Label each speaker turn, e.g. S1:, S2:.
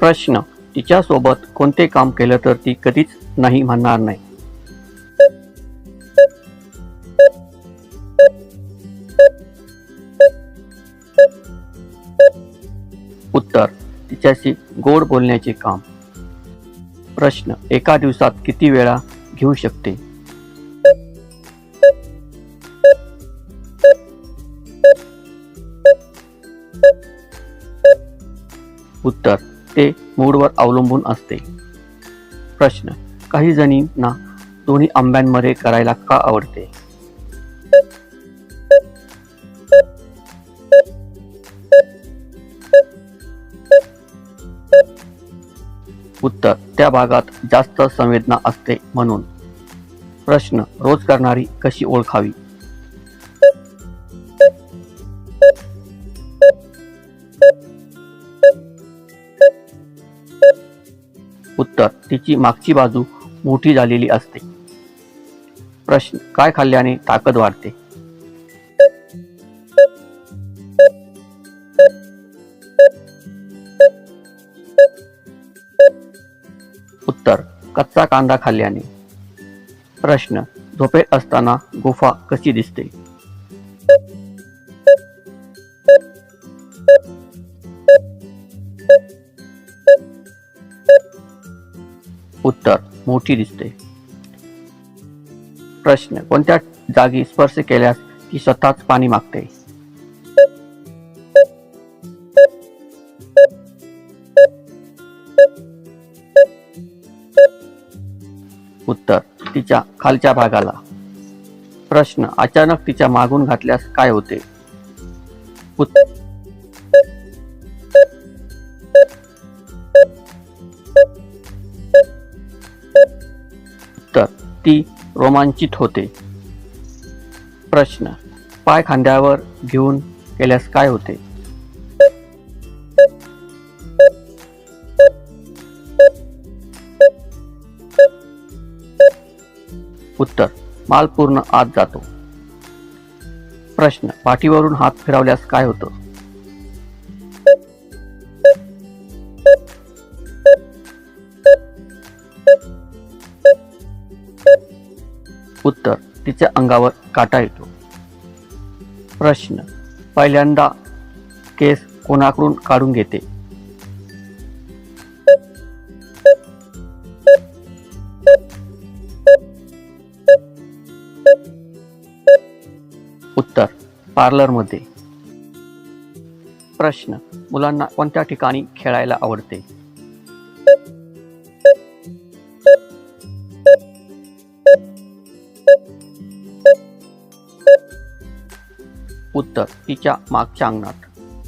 S1: प्रश्न तिच्यासोबत कोणते काम केलं तर ती कधीच नाही म्हणणार नाही. उत्तर तिच्याशी गोड बोलण्याचे काम. प्रश्न एका दिवसात किती वेळा घेऊ शकते? उत्तर ते मूडवर अवलंबून असते. प्रश्न काही जणींना दोन्ही आंब्यांमध्ये करायला का आवडते? उत्तर त्या भागात जास्त संवेदना असते म्हणून. प्रश्न रोज करणारी कशी ओळखावी? उत्तर तिची मागची बाजू मोठी झालेली असते. प्रश्न काय खाल्ल्याने ताकद वाढते? उत्तर कच्चा कांदा खाल्ल्याने. प्रश्न झोपेत असताना गुफा कशी दिसते? उत्तर मोठी दिसते. प्रश्न कोणत्या जागी स्पर्श केल्यास ती स्वतःच पाणी मागते? उत्तर तिच्या खालच्या भागाला. प्रश्न अचानक तिच्या मागून घातल्यास काय होते? उत्तर ती रोमांचित होते. प्रश्न पाय खांद्यावर घेऊन केल्यास काय होते? उत्तर माल पूर्ण आत जातो. प्रश्न पाठीवरून हात फिरवल्यास काय होतं? उत्तर तिच्या अंगावर काटा येतो. प्रश्न. पहिल्यांदा केस कोणाकडून काढून घेते? उत्तर. पार्लरमध्ये. प्रश्न. मुलांना कोणत्या ठिकाणी खेळायला आवडते? उत्तर तिच्या मागच्या अंगणात.